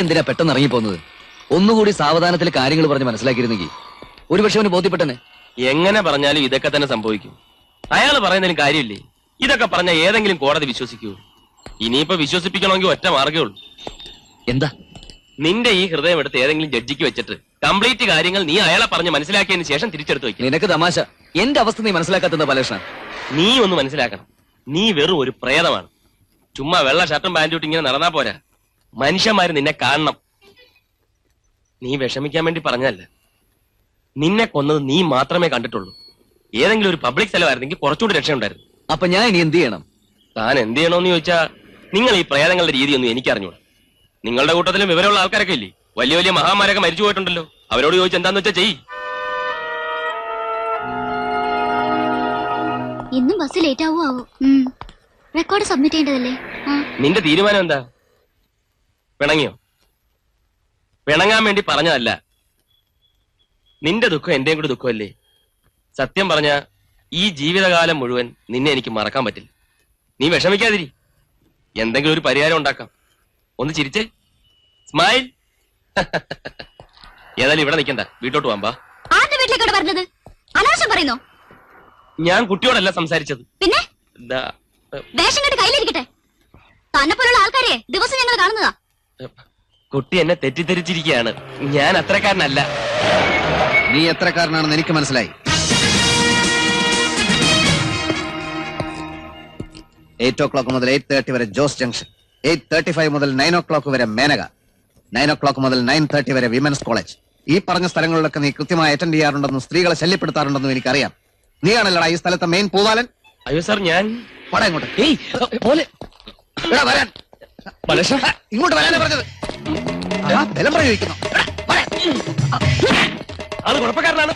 എന്തിനാ പെട്ടെന്ന് ഇറങ്ങിപ്പോന്നത്? ഒന്നുകൂടി സാവധാനത്തിൽ കാര്യങ്ങൾ പറഞ്ഞ് മനസ്സിലാക്കിയിരുന്നെങ്കിൽ. ഒരുപക്ഷെ അവന് ബോധ്യപ്പെട്ടനെ എങ്ങനെ പറഞ്ഞാലും ഇതൊക്കെ തന്നെ സംഭവിക്കും. അയാൾ പറയുന്നതിലും കാര്യമില്ലേ? ഇതൊക്കെ പറഞ്ഞ ഏതെങ്കിലും കോടതി വിശ്വസിക്കൂ. ഇനിയിപ്പോ വിശ്വസിപ്പിക്കണമെങ്കിൽ ഒറ്റ മാർഗേ ഉള്ളൂ. എന്താ? നിന്റെ ഈ ഹൃദയം എടുത്ത് ഏതെങ്കിലും ജഡ്ജിക്ക് വെച്ചിട്ട് കംപ്ലീറ്റ് കാര്യങ്ങൾ നീ അയാളെ പറഞ്ഞ് മനസ്സിലാക്കിയതിന് ശേഷം തിരിച്ചെടുത്ത് വെക്കും. നിനക്ക് തമാശ. എന്റെ അവസ്ഥ നീ മനസ്സിലാക്കാത്തത് പലേഷ നീ ഒന്ന് മനസ്സിലാക്കണം. നീ വെറും ഒരു പ്രേതമാണ്. ചുമ്മാ വെള്ള ഷർട്ടും പാന്റും ഇട്ട് ഇങ്ങനെ നടന്നാ പോരാ. മനുഷ്യന്മാര് നിന്നെ കാണണം. നീ വിഷമിക്കാൻ വേണ്ടി പറഞ്ഞല്ല നിന്നെ കൊന്നത് നീ മാത്രമേ കണ്ടിട്ടുള്ളൂ. ഏതെങ്കിലും ഒരു പബ്ലിക് സ്ഥലമായിരുന്നെങ്കിൽ കുറച്ചുകൂടി രക്ഷയുണ്ടായിരുന്നു. അപ്പൊ ഞാൻ ഇനി എന്ത് ചെയ്യണം? താൻ എന്ത് ചെയ്യണമെന്ന് ചോദിച്ചാ നിങ്ങൾ ഈ പ്രേതങ്ങളുടെ രീതിയൊന്നും എനിക്കറിഞ്ഞൂടാ. നിങ്ങളുടെ കൂട്ടത്തിലും വിവരമുള്ള ആൾക്കാരൊക്കെ ഇല്ലേ? വലിയ വലിയ മഹാമാരൊക്കെ മരിച്ചു പോയിട്ടുണ്ടല്ലോ. അവരോട് ചോദിച്ചു എന്താന്ന് വെച്ചാ ചെയ് ഇന്നും ബസ് ലേറ്റ് ആവോ ആവോ റെക്കോർഡ് സബ്മിറ്റ് ചെയ്യേണ്ടതല്ലേ നിന്റെ തീരുമാനം എന്താ? പിണങ്ങിയോ? പിണങ്ങാൻ വേണ്ടി പറഞ്ഞതല്ല. നിന്റെ ദുഃഖം എന്റെയും കൂടി ദുഃഖമല്ലേ? സത്യം പറഞ്ഞ ഈ ജീവിതകാലം മുഴുവൻ നിന്നെ എനിക്ക് മറക്കാൻ പറ്റില്ല. നീ വിഷമിക്കാതിരി. എന്തെങ്കിലും ഒരു പരിഹാരം ഉണ്ടാക്കാം. ഒന്ന് ചിരിച്ചേ. സ്മൈൽ. ഏതായാലും ഇവിടെ നിൽക്കണ്ട. വീട്ടോട്ട് പോകാം ആരുടെ വീട്ടിലേക്കോട് പറഞ്ഞത്? അനാവശ്യം പറയുന്നോ? ഞാൻ കുട്ടിയോടല്ല സംസാരിച്ചത്. പിന്നെ? ദാ, വേഷം കെട്ട് കയ്യിലിരിക്കട്ടെ. തന്നെ പോലുള്ള ആൾക്കാരെ ദിവസം ഞങ്ങൾ കാണുന്നതാ. കുട്ടി എന്നെ തെറ്റിദ്ധരിച്ചിരിക്കുകയാണ്. ഞാൻ അത്രക്കാരനല്ല. നീ എത്രക്കാരനാണെന്ന് എനിക്ക് മനസ്സിലായി. എയ്റ്റ് ഓ ക്ലോക്ക് മുതൽ എയ്റ്റ് തേർട്ടി വരെ Jose junction. Eight thirty five മുതൽ നയൻ ഓ ക്ലോക്ക് വരെ മേനക. നയൻ ഓ ക്ലോക്ക് മുതൽ നയൻ തേർട്ടി വരെ വിമൻസ് കോളേജ് ഈ പറഞ്ഞ സ്ഥലങ്ങളിലൊക്കെ നീ കൃത്യമായി അറ്റൻഡ് ചെയ്യാറുണ്ടെന്നും സ്ത്രീകളെ ശല്യപ്പെടുത്താറുണ്ടെന്നും എനിക്കറിയാം. നീയാണല്ലടാ ഈ സ്ഥലത്തെ മെയിൻ പൂവാലൻ? അയ്യോ സാർ ഞാൻ പടാ ഇങ്ങോട്ട്. ഏയ് പോലെ എടാ, വരാൻ. പലക്ഷ ഇങ്ങോട്ട് വരാനാ പറഞ്ഞത്. ആ, ബലം പ്രയോഗിക്കുന്നു. എടാ, വരാൻ. അത് കുഴപ്പക്കാരനാണ്.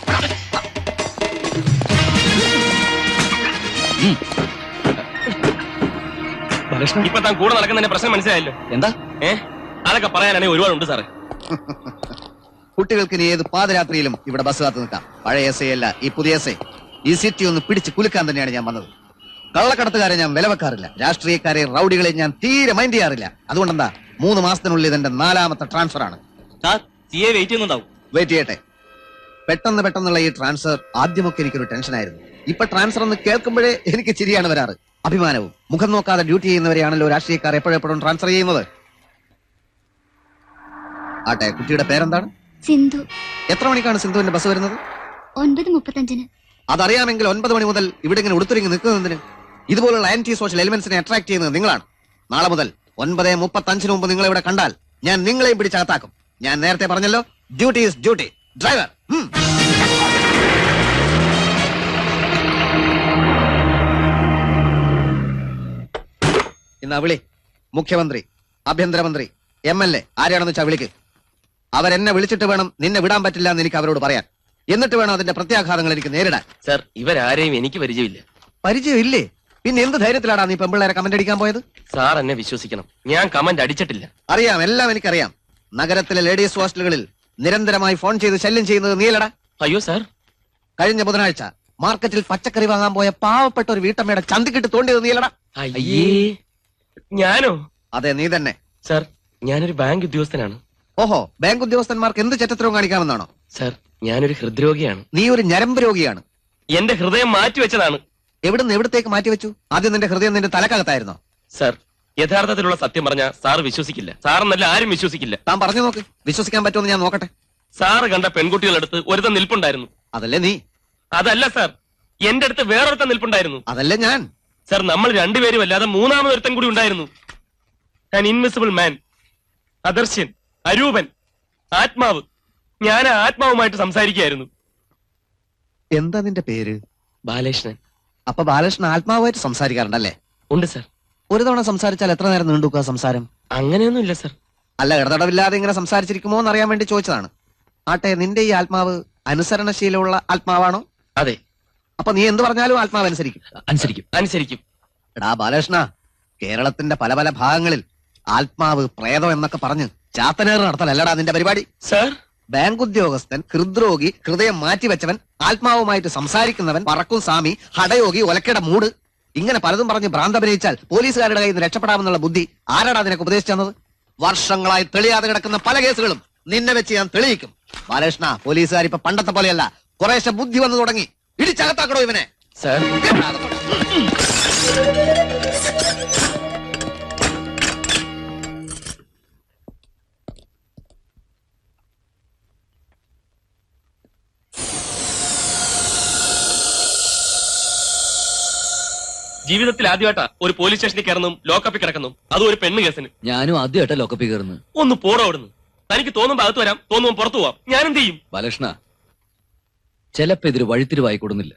പലക്ഷ ഇപ്പൊ താൻ കൂടെ നടക്കുന്നതിന്റെ പ്രശ്നം മനസ്സിലായല്ലോ. എന്താ? ഏ? അതൊക്കെ പറയാനാണെങ്കിൽ ഒരുപാടുണ്ട് സാറേ. കുട്ടികൾക്ക് ഇനി ഏത് പാതിരാത്രിയിലും ഇവിടെ ബസ് കാത്തു നിൽക്കാം. പഴയ എസ് ഐ അല്ല ഈ പുതിയ എസ് ഐ ഈ സിറ്റി ഒന്ന് പിടിച്ച് കുലുക്കാൻ തന്നെയാണ് ഞാൻ വന്നത്. കള്ളക്കടത്തുകാരെ ഞാൻ വില വെക്കാറില്ല രാഷ്ട്രീയക്കാരെ റൗഡികളെ ഞാൻ തീരെ മൈൻഡ് ചെയ്യാറില്ല. അതുകൊണ്ടെന്താ മൂന്ന് മാസത്തിനുള്ളിൽ ഇതെന്റെ നാലാമത്തെ ട്രാൻസ്ഫർ ആണ്. സാർ സി എ വെയിറ്റ് ചെയ്യുന്നുണ്ടാവും. വെയിറ്റ് ചെയ്യട്ടെ. പെട്ടെന്ന് പെട്ടെന്നുള്ള ഈ ട്രാൻസ്ഫർ ആദ്യമൊക്കെ എനിക്കൊരു ടെൻഷനായിരുന്നു ഇപ്പൊ ട്രാൻസ്ഫർ എന്ന് കേൾക്കുമ്പോഴേ എനിക്ക് ചിരിയാണ് വരാറ്. അഭിമാനവും. മുഖം നോക്കാതെ ഡ്യൂട്ടി ചെയ്യുന്നവരെയാണല്ലോ രാഷ്ട്രീയക്കാർ എപ്പോഴെപ്പോഴും ട്രാൻസ്ഫർ ചെയ്യുന്നത്. ആട്ടെ കുട്ടിയുടെ പേരെന്താണ്? സിന്ധു. എത്ര മണിക്കാണ് സിന്ധുവിന്റെ ബസ് വരുന്നത്? ഒൻപത് മുപ്പത്തഞ്ചിന്. അതറിയാമെങ്കിൽ ഒൻപത് മണി മുതൽ ഇവിടെ ഇങ്ങനെ ഉടുത്തുരിങ്ങി നിൽക്കുന്നതിന് ഇതുപോലുള്ള ആന്റി സോഷ്യൽ എലിമെന്റ്സിനെ അട്രാക്ട് ചെയ്യുന്നത് നിങ്ങളാണ്. നാളെ മുതൽ ഒൻപത് മുപ്പത്തി അഞ്ചിന് മുമ്പ് നിങ്ങൾ ഇവിടെ കണ്ടാൽ ഞാൻ നിങ്ങളെയും പിടിച്ചകത്താക്കും. ഞാൻ നേരത്തെ പറഞ്ഞല്ലോ ഡ്യൂട്ടി ഇസ് ഡ്യൂട്ടി ഡ്രൈവർ ഇന്ന് വിളി മുഖ്യമന്ത്രി ആഭ്യന്തരമന്ത്രി എം എൽ എ ആരെയാണെന്ന് വെച്ചാൽ വിളിക്ക്. അവരെന്നെ വിളിച്ചിട്ട് വേണം നിന്നെ വിടാൻ പറ്റില്ല എന്ന് എനിക്ക് അവരോട് പറയാൻ. എന്നിട്ട് വേണം അതിന്റെ പ്രത്യാഘാതങ്ങൾ എനിക്ക് നേരിടാൻ. സർ ഇവരാരെയും എനിക്ക് പരിചയമില്ല. പരിചയമില്ലേ? പിന്നെ എന്ത് ധൈര്യത്തിലാടാ നീ പെമ്പിള്ളേരെ കമന്റ് അടിക്കാൻ പോയത്? സാർ എന്നെ വിശ്വസിക്കണം. ഞാൻ കമന്റ് അടിച്ചിട്ടില്ല. അറിയാം എല്ലാം എനിക്കറിയാം. നഗരത്തിലെ ലേഡീസ് ഹോസ്റ്റലുകളിൽ നിരന്തരമായി ഫോൺ ചെയ്ത് ശല്യം ചെയ്യുന്നത് നീലടാ അയ്യോ സാർ. കഴിഞ്ഞ ബുധനാഴ്ച മാർക്കറ്റിൽ പച്ചക്കറി വാങ്ങാൻ പോയ പാവപ്പെട്ട ഒരു വീട്ടമ്മയുടെ ചന്തിക്കിട്ട് തോണ്ടിയത് നീലടാ അയ്യേ. ഞാനോ? അതെ നീ തന്നെ. സാർ ഞാനൊരു ബാങ്ക് ഉദ്യോഗസ്ഥനാണ്. ഓഹോ ബാങ്ക് ഉദ്യോഗസ്ഥന്മാർക്ക് എന്ത് ചെറ്റത്തരവും കാണിക്കാമെന്നാണോ? സാർ ഞാനൊരു ഹൃദ്രോഗിയാണ്. നീ ഒരു ഞരമ്പ് രോഗിയാണ്. എന്റെ ഹൃദയം മാറ്റിവെച്ചതാണ്. എവിടുന്ന് എവിടത്തേക്ക് മാറ്റി വെച്ചു? ആദ്യം നിന്റെ ഹൃദയം നിന്റെ തലക്കകത്തായിരുന്നോ? സർ യഥാർത്ഥത്തിലുള്ള സത്യം പറഞ്ഞ സാർ വിശ്വസിക്കില്ല. സാറെന്നല്ല ആരും വിശ്വസിക്കില്ല. താൻ പറഞ്ഞു നോക്ക്. വിശ്വസിക്കാൻ പറ്റുമെന്ന് ഞാൻ നോക്കട്ടെ. സാറ് കണ്ട പെൺകുട്ടികളുടെ അടുത്ത് ഒരുത്തൻ നിൽപ്പുണ്ടായിരുന്നു. അതല്ലേ നീ? അതല്ല സാർ. എന്റെ അടുത്ത് വേറൊരുത്തൻ നിൽപ്പുണ്ടായിരുന്നു. അതല്ലേ ഞാൻ? സാർ നമ്മൾ രണ്ടുപേരും അല്ലാതെ മൂന്നാമത് മൂന്നാമതൊരുത്തൻ കൂടി ഉണ്ടായിരുന്നു. ഞാൻ ഇൻവിസിബിൾ മാൻ അദർശ്യൻ അരൂപൻ ആത്മാവ്. ഞാൻ ആത്മാവുമായിട്ട് സംസാരിക്കുകയായിരുന്നു. എന്താ നിന്റെ പേര്? ബാലകൃഷ്ണൻ. അപ്പൊ ബാലകൃഷ്ണൻ ആത്മാവായിട്ട് സംസാരിക്കാറുണ്ടല്ലേ? ഉണ്ട് സർ. ഒരു തവണ സംസാരിച്ചാൽ എത്ര നേരം നീണ്ടുക്കുക സംസാരം? അങ്ങനെയൊന്നും ഇല്ല സർ. അല്ല ഇടതടവില്ലാതെ ഇങ്ങനെ സംസാരിച്ചിരിക്കുമോ എന്ന് അറിയാൻ വേണ്ടി ചോദിച്ചതാണ്. ആട്ടെ നിന്റെ ഈ ആത്മാവ് അനുസരണശീലമുള്ള ആത്മാവാണോ? അതെ. അപ്പൊ നീ എന്ത് പറഞ്ഞാലും ആത്മാവ് അനുസരിക്കും. അനുസരിക്കും. അനുസരിക്കും. എടാ ബാലകൃഷ്ണ കേരളത്തിന്റെ പല പല ഭാഗങ്ങളിൽ ആത്മാവ് പ്രേതം എന്നൊക്കെ പറഞ്ഞ് ചാത്തനേറ് നടത്തലല്ലടാ നിന്റെ പരിപാടി. സാർ ബാങ്ക് ഉദ്യോഗസ്ഥൻ ഹൃദ്രോഗി ഹൃദയം മാറ്റിവെച്ചവൻ ആത്മാവുമായിട്ട് സംസാരിക്കുന്നവൻ പറക്കും സ്വാമി ഹടയോഗി ഒലക്കട മൂട്. ഇങ്ങനെ പലതും പറഞ്ഞ് ഭ്രാന്തഭിനയിച്ചാൽ പോലീസുകാരുടെ കയ്യിൽ നിന്ന് രക്ഷപ്പെടാമെന്നുള്ള ബുദ്ധി ആരാടാ നിനക്ക് ഉപദേശിച്ചു തന്നത്? വർഷങ്ങളായി തെളിയാതെ കിടക്കുന്ന പല കേസുകളും നിന്നെ വെച്ച് ഞാൻ തെളിയിക്കും. ബാലകൃഷ്ണ പോലീസുകാർ ഇപ്പൊ പണ്ടത്തെ പോലെയല്ല. കുറേശ്ശെ ബുദ്ധി വന്നു തുടങ്ങി. ഇടിച്ചകത്താക്കണോ ഇവനെ. സാർ. ജീവിതത്തിൽ ആദ്യമായിട്ടാ ഒരു പോലീസ് സ്റ്റേഷനിൽ കയറുന്നു ലോക്കപ്പിൽ കിടക്കുന്നു അതും ഒരു പെണ്ണ് കേസിന്. ഞാനും ആദ്യമായിട്ടാ ലോക്കപ്പിൽ കയറുന്നു ഒന്ന് പോടോ അവിടുന്ന്. തനിക്ക് തോന്നും അകത്ത് വരാം തോന്നുമ്പോ പുറത്തു പോവാം. ഞാൻ എന്ത് ചെയ്യും? ബാലകൃഷ്ണ ചിലപ്പോ ഇതൊരു വഴിത്തിരിവായി കൊടുന്നില്ല.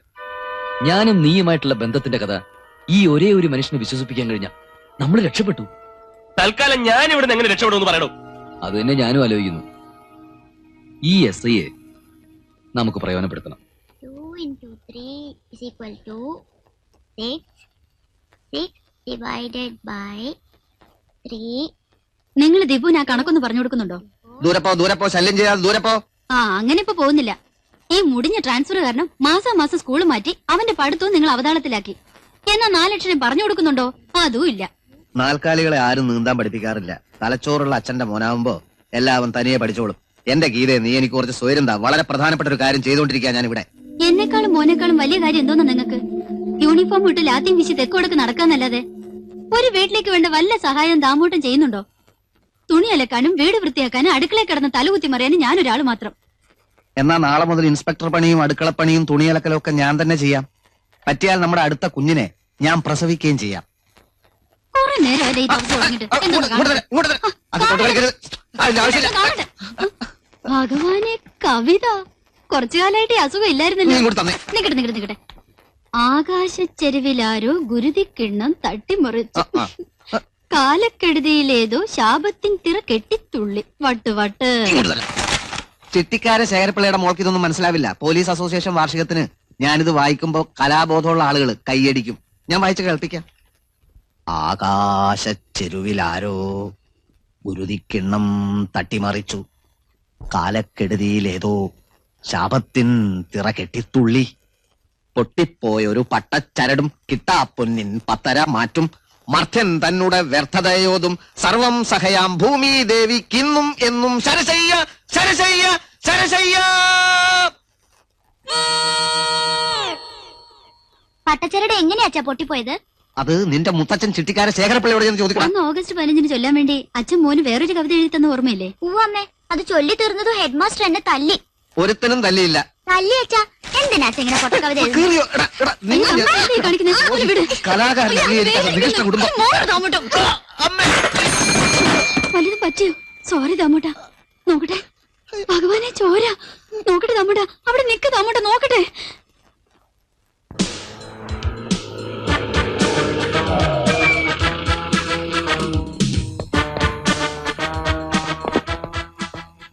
ഞാനും നീയുമായിട്ടുള്ള ബന്ധത്തിന്റെ കഥ ഈ ഒരേ ഒരു മനുഷ്യനെ വിശ്വസിപ്പിക്കാൻ കഴിഞ്ഞ നമ്മൾ രക്ഷപ്പെട്ടു. തൽക്കാലം ഞാൻ ഇവിടെ നിന്ന് എങ്ങനെ രക്ഷപ്പെടുമെന്ന് പറയണോ അത് തന്നെ ഞാനും ആലോചിക്കുന്നു. ഈ എസ് ഐയെ നമുക്ക് പ്രയോജനപ്പെടുത്തണം. 2 into 3 is equal to 6. 6 divided by 3. നിങ്ങൾ ദിബുന് ആ കണക്കൊന്ന് പറഞ്ഞു കൊടുക്കുന്നുണ്ടോ? ദൂരപ്പോ ദൂരപ്പോ ദൂരെ പോ ശല്യം ചെയ്യാതെ ദൂരപ്പോ പോ. ആ അങ്ങനെ ഇപ്പൊ പോകുന്നില്ല. ഈ മുടിഞ്ഞ ട്രാൻസ്ഫർ കാരണം മാസം മാസം സ്കൂൾ മാറ്റി അവന്റെ പഠിത്തവും നിങ്ങൾ അവതാളത്തിലാക്കി. എന്നാ നാലക്ഷരം പറഞ്ഞു കൊടുക്കുന്നുണ്ടോ? അതും ഇല്ല. നാൽക്കാലികളെ ആരും നീന്താൻ പഠിപ്പിക്കാറില്ല. തലച്ചോറുള്ള അച്ഛന്റെ മോനാവുമ്പോ എല്ലാവരും തനിയെ പഠിച്ചോളും. എന്റെ ഗീതയെ നീ എനിക്ക് കുറച്ച് സ്വയം താ. വളരെ പ്രധാനപ്പെട്ട ഒരു കാര്യം ചെയ്തുകൊണ്ടിരിക്കുക ഞാൻ ഇവിടെ എന്നെക്കാളും മോനേക്കാളും വലിയ കാര്യം എന്തോന്നാ നിങ്ങൾക്ക്? യൂണിഫോം ഇട്ട് ലാത്തിയും വീശി തെക്കോടക്ക് നടക്കാന്നല്ലാതെ ഒരു വീട്ടിലേക്ക് വേണ്ട വല്ല സഹായം ദാമൂട്ടം ചെയ്യുന്നുണ്ടോ? തുണി അലക്കാനും വീട് വൃത്തിയാക്കാനും അടുക്കളയിൽ കിടന്ന് തലകുത്തി മറിയാനും ഒരാൾ മാത്രം. എന്നാ നാളെ മുതൽ ഇൻസ്പെക്ടർ പണിയും അടുക്കള പണിയും തുണി തുണിയലക്കലും ഒക്കെ ഞാൻ തന്നെ ചെയ്യാം. പറ്റിയാൽ നമ്മുടെ അടുത്ത കുഞ്ഞിനെ ഞാൻ പ്രസവിക്കുകയും ചെയ്യാം. കുറെ. ഭഗവാനെ കവിത. കുറച്ചു കാലായിട്ട് അസുഖം ഇല്ലായിരുന്നു ഇല്ലായിരുന്നല്ലോ നിക്കട്ടെ നിക്കട്ടെ നിക്കട്ടെ. ആകാശച്ചെരുവിലാരോ ഗുരുതിക്കിണ്ണം തട്ടിമറിച്ചു. കാലക്കെടുതിയിലേതോ ശാപത്തിൻ തിറ കെട്ടിത്തുള്ളി. വട്ട് വട്ട്. ചിട്ടിക്കാരെ ശേഖരപ്പിള്ളയുടെ മോൾക്ക് ഇതൊന്നും മനസ്സിലാവില്ല. പോലീസ് അസോസിയേഷൻ വാർഷികത്തിന് ഞാനിത് വായിക്കുമ്പോ കലാബോധമുള്ള ആളുകൾ കൈയടിക്കും. ഞാൻ വായിച്ച് കേൾപ്പിക്കാം. ആകാശച്ചെരുവിലാരോ ഗുരുതിക്കിണ്ണം തട്ടിമറിച്ചു. കാലക്കെടുതിയിലേതോ ശാപത്തിൻ തിറ കെട്ടിത്തുള്ളി. പൊട്ടിപ്പോയൊരു പട്ടച്ചരടും കിട്ടാപ്പൊന്നിൻ പത്തര മാറ്റും. മർത്യൻ തന്നുടെ വ്യർത്ഥതയോതും സർവം സഹയാം ഭൂമി ദേവിക്കിന്നും എന്നും ശരശയ്യ ശരശയ്യ ശരശയ്യ! പട്ടച്ചരട് എങ്ങനെയാച്ചാ പൊട്ടിപ്പോയത്? അത് നിന്റെ മുത്തച്ഛൻ ചിട്ടിക്കാരെ ശേഖരപ്പിള്ളയോട് ഞാൻ ചോദിക്കണം അന്ന് ഓഗസ്റ്റ് പതിനഞ്ചിന് ചൊല്ലാൻ വേണ്ടി അച്ഛൻ മോന് വേറൊരു കവിത എഴുതി തന്ന ഓർമ്മയില്ലേ? അമ്മേ അത് ചൊല്ലി തീർന്നതും ഹെഡ് മാസ്റ്റർ എന്നെ തല്ലി. ഒരുത്തനും തല്ലിയില്ല. തല്ലി അച്ഛാ എന്തിനാ ഇങ്ങനെ പൊട്ട കവിത. വലുത് പറ്റിയോ? സോറി താമോട്ട നോക്കട്ടെ. ഭഗവാനെ ചോര. നോക്കട്ടെ താമോട്ട അവിടെ നിക്ക് താമോട്ട നോക്കട്ടെ.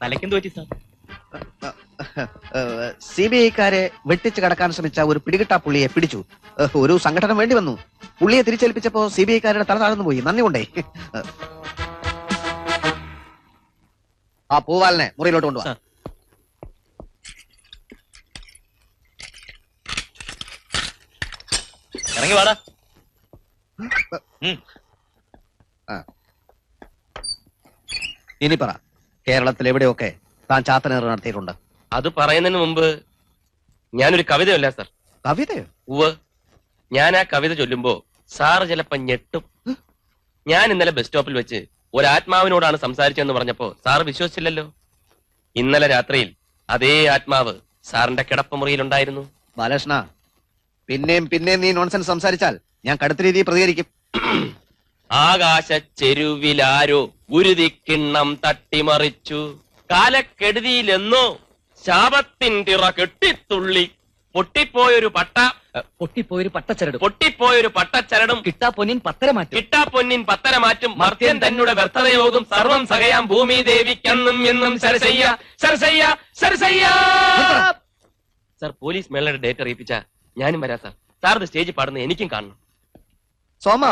തലക്കെന്ത് പറ്റി സാർ? സി ബി ഐക്കാരെ വെട്ടിച്ച് കടക്കാൻ ശ്രമിച്ച ഒരു പിടികിട്ടാ പുള്ളിയെ പിടിച്ചു. ഒരു സംഘടന വേണ്ടി വന്നു. പുള്ളിയെ തിരിച്ചേൽപ്പിച്ചപ്പോ സി ബി ഐക്കാരുടെ തല താഴ്ന്നു പോയി. നന്ദി കൊണ്ടേ. ആ പൂവാലിനെ മുറിയിലോട്ട് കൊണ്ടുവാ. ഇറങ്ങി വാടാ. ഇനി പറ. കേരളത്തിൽ എവിടെയൊക്കെ താൻ ചാത്തനേറ് നടത്തിയിട്ടുണ്ട്? അത് പറയുന്നതിന് മുമ്പ് ഞാനൊരു കവിതയല്ല സാർ. കവിതയോ? ഉവ് ഞാൻ ആ കവിത ചൊല്ലുമ്പോ സാറ് ചിലപ്പോ ഞെട്ടും. ഞാൻ ഇന്നലെ ബസ് സ്റ്റോപ്പിൽ വെച്ച് ഒരു ആത്മാവിനോടാണ് സംസാരിച്ചതെന്ന് പറഞ്ഞപ്പോ സാർ വിശ്വസിച്ചില്ലല്ലോ. ഇന്നലെ രാത്രിയിൽ അതേ ആത്മാവ് സാറിന്റെ കിടപ്പുമുറിയിലുണ്ടായിരുന്നു ബാലകൃഷ്ണ പിന്നെയും പിന്നെയും നീ നോൺസെൻസ് സംസാരിച്ചാൽ ഞാൻ കടുത്ത രീതിയിൽ പ്രതികരിക്കും. ആകാശ ചെരുവിലാരോ ഗുരുതിക്കിണ്ണം തട്ടിമറിച്ചു. കാലക്കെടുതിയിലെന്നോ ശാപത്തിൻ തിറ കെട്ടിത്തുള്ളി. പൊട്ടിപ്പോയൊരു പട്ട പൊട്ടിപ്പോയൊരു പട്ടച്ചരടും. പൊട്ടിപ്പോയൊരു പട്ടച്ചരടും. കിട്ടാ പൊന്നിൻ പത്തര മാറ്റും. കിട്ടാ പൊന്നിൻ പത്തര മാറ്റും. മർത്യൻ തന്നെ വ്യർത്ഥതയോഗം സർവം സഹയാം ഭൂമി ദേവിക്കെന്നും എന്നും സരസയ്യ സരസയ്യ സരസയ്യ സർ പോലീസ് മേളയുടെ ഡേറ്റ് അറിയിപ്പിച്ച ഞാനും വരാ സർ. സാർ ഇത് സ്റ്റേജിൽ പാടുന്ന എനിക്കും കാണണം. സോമ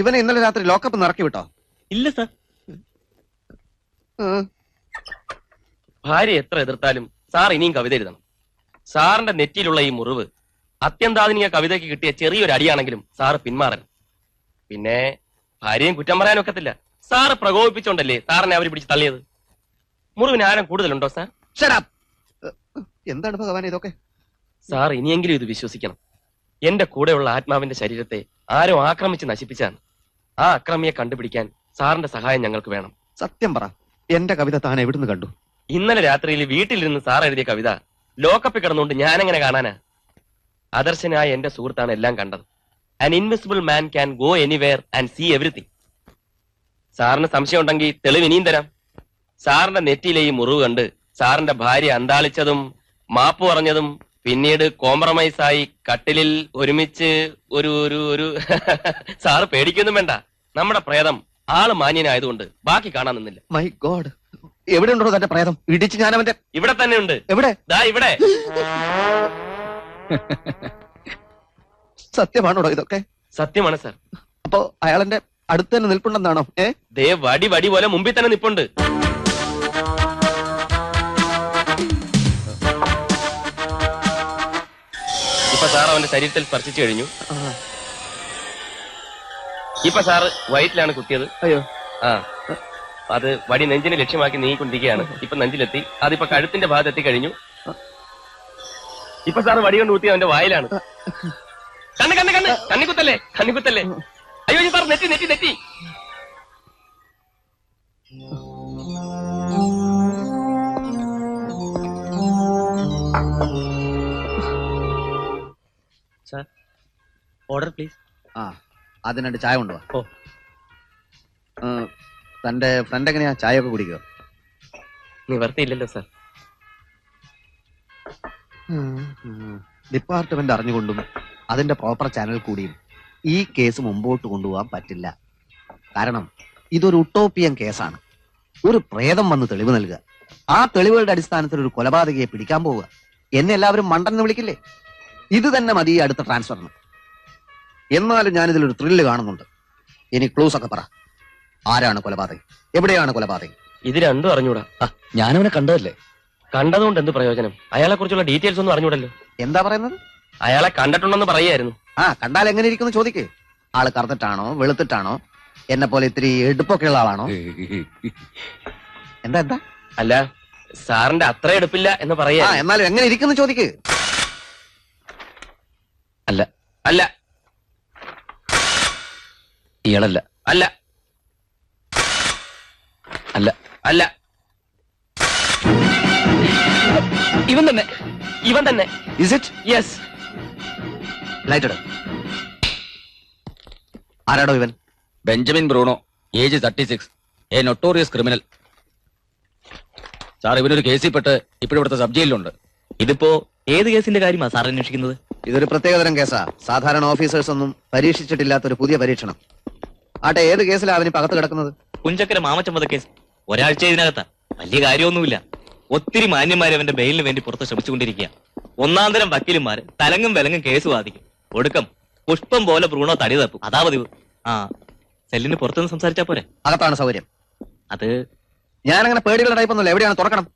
ഇവനെ ഇന്നലെ രാത്രി ലോക്കപ്പ് നിറക്കി വിട്ടോ? ഇല്ല സർ. ഭാര്യ എത്ര എതിർത്താലും സാർ ഇനിയും കവിത എഴുതണം. സാറിന്റെ നെറ്റിയിലുള്ള ഈ മുറിവ് അത്യന്താധുനിക കവിതയ്ക്ക് കിട്ടിയ ചെറിയൊരു അടിയാണെങ്കിലും സാറ് പിന്മാറണം. പിന്നെ ഭാര്യയും കുറ്റം പറയാനൊക്കത്തില്ല സാറ് പ്രകോപിപ്പിച്ചോണ്ടല്ലേ സാറിനെ അവർ പിടിച്ച് തള്ളിയത്? മുറിവിന് ആരം കൂടുതലുണ്ടോ സാർ. എന്താണ് ഭഗവാൻ ഇതൊക്കെ? സാർ ഇനിയെങ്കിലും ഇത് വിശ്വസിക്കണം. എന്റെ കൂടെയുള്ള ആത്മാവിന്റെ ശരീരത്തെ ആരോ ആക്രമിച്ച് നശിപ്പിച്ചാണ്. ആ അക്രമിയെ കണ്ടുപിടിക്കാൻ സാറിന്റെ സഹായം ഞങ്ങൾക്ക് വേണം. സത്യം പറ. എന്റെ കവിത താൻ എവിടുന്ന് കണ്ടു? ഇന്നലെ രാത്രിയിൽ വീട്ടിലിരുന്ന് സാർ എഴുതിയ കവിത ലോക്കപ്പിൽ കിടന്നുകൊണ്ട് ഞാനെങ്ങനെ കാണാനാ? ആദർശനായ എന്റെ സുഹൃത്താണ് എല്ലാം കണ്ടത്. An invisible man can go anywhere and see everything സാറിന് സംശയം ഉണ്ടെങ്കിൽ തെളിവ് ഇനിയും തരാം. സാറിന്റെ നെറ്റിയിലെ ഈ മുറിവ് കണ്ട് സാറിന്റെ ഭാര്യ അന്താളിച്ചതും മാപ്പ് പറഞ്ഞതും പിന്നീട് കോംപ്രമൈസ് ആയി കട്ടിലിൽ ഒരുമിച്ച് ഒരു ഒരു ഒരു സാറ് പേടിക്കൊന്നും വേണ്ട. നമ്മുടെ പ്രേതം ആൾ മാന്യനായതുകൊണ്ട് ബാക്കി കാണാൻ നിന്നില്ല. മൈ ഗോഡ് എവിടെ ഉണ്ടോ തന്റെ പ്രേതം? ഇടിച്ച് ഞാൻ അവന്റെ ഇവിടെ തന്നെ ഉണ്ട്. എവിടെ? ദാ ഇവിടെ. സത്യമാണോടോ ഇതൊക്കെ? സത്യമാണ് സാർ. അപ്പോ അയാളെന്റെ അടുത്ത് തന്നെ നിൽപ്പുണ്ടെന്നാണോ? ഏ? ദേ വടി വടി പോലെ മുമ്പിൽ തന്നെ നിപ്പുണ്ട്. ഇപ്പൊ സാർ അവന്റെ ശരീരത്തിൽ സ്പർശിച്ചു കഴിഞ്ഞു. ഇപ്പൊ സാറ് വയറ്റിലാണ് കുത്തിയത്. അയ്യോ. ആ. അത് വടി നെഞ്ചിനെ ലക്ഷ്യമാക്കി നീങ്ങിക്കൊണ്ടിരിക്കുകയാണ്. ഇപ്പൊ നെഞ്ചിലെത്തി. അതിപ്പോ കഴുത്തിന്റെ ഭാഗത്തെത്തി കഴിഞ്ഞു. ഇപ്പൊ സാർ വടി കൊണ്ട് കുത്തി അവന്റെ വായിലാണ്. കണ്ണ് കണ്ണ് കണ്ണ്. കണ്ണിക്കുത്തല്ലേ? കണ്ണിക്കുത്തല്ലേ? അയ്യോ സാർ നെറ്റി നെറ്റി നെറ്റി. Sir order please. ആ അതിനുണ്ട് ചായ കൊണ്ടുപോവാ ഓ. തന്റെ ഫ്രണ്ട് എങ്ങനെയാ? ചായ ഒക്കെ കുടിക്കുക നിവർത്തിയില്ലല്ലോ സാർ ഡിപ്പാർട്ട്മെന്റ് അറിഞ്ഞുകൊണ്ടും അതിന്റെ പ്രോപ്പർ ചാനൽ കൂടിയും ഈ കേസ് മുമ്പോട്ട് കൊണ്ടുപോകാൻ പറ്റില്ല. കാരണം ഇതൊരു ഉട്ടോപ്പിയൻ കേസാണ് ഒരു പ്രേതം വന്ന് തെളിവ് നൽകുക. ആ തെളിവുകളുടെ അടിസ്ഥാനത്തിൽ ഒരു കൊലപാതകയെ പിടിക്കാൻ പോവുക. എന്നെ എല്ലാവരും മണ്ടൻ എന്ന് വിളിക്കില്ലേ? ഇത് തന്നെ മതി ഈ അടുത്ത ട്രാൻസ്ഫറിന് എന്നാലും ഞാനിതിലൊരു ത്രില്ല് കാണുന്നുണ്ട്. ഇനി ക്ലൂസ് ഒക്കെ പറ. ആരാണ് കൊലപാതകി? എവിടെയാണ് കൊലപാതകി? ഇത് രണ്ടും അറിഞ്ഞൂടാ. ഞാനവനെ കണ്ടതല്ലേ? കണ്ടതുകൊണ്ട് എന്ത് പ്രയോജനം? അയാളെ കുറിച്ചുള്ള ഡീറ്റെയിൽസ് ഒന്നും അറിഞ്ഞൂടല്ലോ. എന്താ പറയുന്നത്? അയാളെ കണ്ടിട്ടുണ്ടെന്ന് പറയായിരുന്നു ആ കണ്ടാൽ എങ്ങനെ ഇരിക്കുന്നു ചോദിക്കേ. ആൾ കറുത്തിട്ടാണോ വെളുത്തിട്ടാണോ എന്നെ പോലെ ഇത്തിരി എടുപ്പൊക്കെ ഉള്ള ആളാണോ? എന്താ എന്താ? അല്ല സാറിന്റെ അത്ര എടുപ്പില്ല എന്ന് പറയാ എന്നാലും എങ്ങനെ ഇരിക്കുന്നു ചോദിക്ക്. അല്ല. അല്ല. ഇയാളല്ല. അല്ല. അല്ല. ഇവൻ തന്നെ. ഇവൻ തന്നെ. ഇസ് ഇറ്റ് യെസ് ലൈറ്റ് ആരാടോ ഇവൻ? Benjamin Bruno. Age thirty six a notorious criminal sir ഇവനൊരു കേസിൽ പെട്ട് ഇപ്പോഴും ഇവിടുത്തെ സബ് ജയിലിലുണ്ട്. ഇതിപ്പോ ഏത് കേസിന്റെ കാര്യമാണ് സാർ അന്വേഷിക്കുന്നത്? ഇതൊരു പ്രത്യേകതരം കേസാ. സാധാരണ ഓഫീസേഴ്സ് ഒന്നും പരീക്ഷിച്ചിട്ടില്ലാത്ത ഒരു പുതിയ പരീക്ഷണം. ആട്ടെ ഏത് കേസിലാ അവന് പകത്ത് കിടക്കുന്നത്? കുഞ്ചക്കര മാമച്ചമ്മത വധക്കേസ് ഒരാഴ്ച ഇതിനകത്താ. വലിയ കാര്യമൊന്നുമില്ല. ഒത്തിരി മാന്യന്മാരെ അവന്റെ ബെയിലിന് വേണ്ടി പുറത്ത് ശ്രമിച്ചുകൊണ്ടിരിക്കുക. ഒന്നാം തരം വക്കീലുമാര് തലങ്ങും വിലങ്ങും കേസ് വാദിക്കും. ഒടുക്കം പുഷ്പം പോലെ ബ്രൂണോ തടി തപ്പും. അതാ പതിവ്. ആ സെല്ലിന് പുറത്തുനിന്ന് സംസാരിച്ചാ പോരെ? അകത്താണ് സൗകര്യം. അത് ഞാനങ്ങനെ പേടികളുടെ ടൈപ്പൊന്നുമില്ല എവിടെയാണ് തുറക്കണം?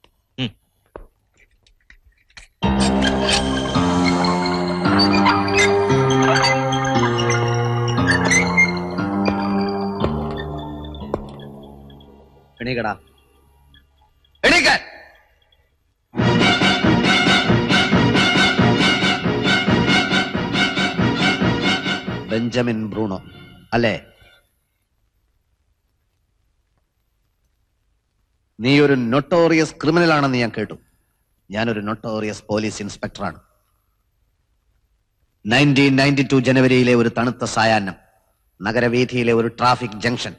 എണീക്കടാ എണീക്കാൻ ബെഞ്ചമിൻ ബ്രൂണോ? അല്ലേ? നീ ഒരു നൊട്ടോറിയസ് ക്രിമിനൽ ആണെന്ന് ഞാൻ കേട്ടു. ഞാനൊരു നൊട്ടോറിയസ് പോലീസ് ഇൻസ്പെക്ടറാണ് നയന്റീൻ നയന്റി ടു ജനുവരിയിലെ ഒരു തണുത്ത സായാഹ്നം നഗരവീഥിയിലെ ഒരു ട്രാഫിക് ജംഗ്ഷൻ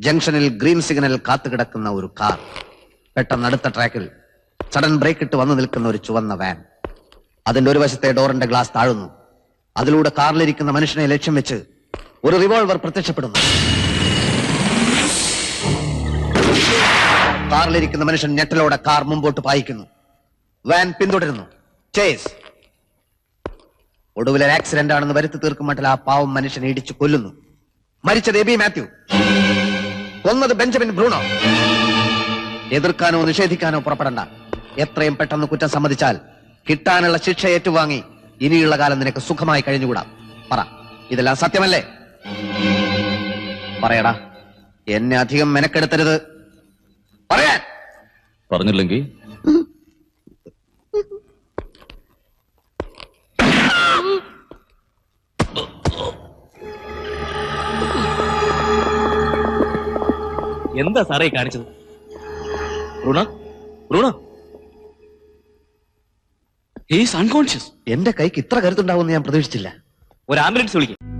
ജംഗ്ഷനിൽ ഗ്രീൻ സിഗ്നൽ കാത്തുകിടക്കുന്ന ഒരു കാർ. പെട്ടെന്ന് അടുത്ത ട്രാക്കിൽ സഡൻ ബ്രേക്ക് ഇട്ട് വന്നു നിൽക്കുന്ന ഒരു ചുവന്ന വാൻ. അതിന്റെ ഒരു വശത്തെ ഡോറിന്റെ ഗ്ലാസ് താഴുന്നു. അതിലൂടെ കാറിലിരിക്കുന്ന മനുഷ്യനെ ലക്ഷ്യം വെച്ച് ഒരു റിവോൾവർ പ്രത്യക്ഷപ്പെടുന്നു. കാറിലിരിക്കുന്ന മനുഷ്യൻ ഞെട്ടലോടെ കാർ മുമ്പോട്ട് പായിക്കുന്നു. വാൻ പിന്തുടരുന്നു. ചേസ്. ഒടുവിൽ ഒരു ആക്സിഡന്റ് ആണെന്ന് വരുത്തി തീർക്കും ആ പാവം മനുഷ്യനെ ഇടിച്ചു കൊല്ലുന്നു. മരിച്ചത് എബി മാത്യു. കൊന്നത് ബെഞ്ചമിൻ ബ്രൂണോ? എതിർക്കാനോ നിഷേധിക്കാനോ പുറപ്പെടണ്ട. എത്രയും പെട്ടെന്ന് കുറ്റം സമ്മതിച്ചാൽ കിട്ടാനുള്ള ശിക്ഷ ഏറ്റുവാങ്ങി ഇനിയുള്ള കാലം നിനക്ക് സുഖമായി കഴിഞ്ഞുകൂടാ. പറ ഇതെല്ലാം സത്യമല്ലേ? പറയടാ എന്നെ അധികം മെനക്കെടുത്തരുത്. പറയാൻ! പറഞ്ഞില്ലെങ്കിൽ? എന്താ സാറേ കാണിച്ചത്? റുണ? റുണ? ഹീസ് അൺകോൺഷ്യസ് എന്റെ കൈക്ക് ഇത്ര കരുത്തുണ്ടാവുമെന്ന് ഞാൻ പ്രതീക്ഷിച്ചില്ല. ഒരു ആംബുലൻസ് വിളിക്കും.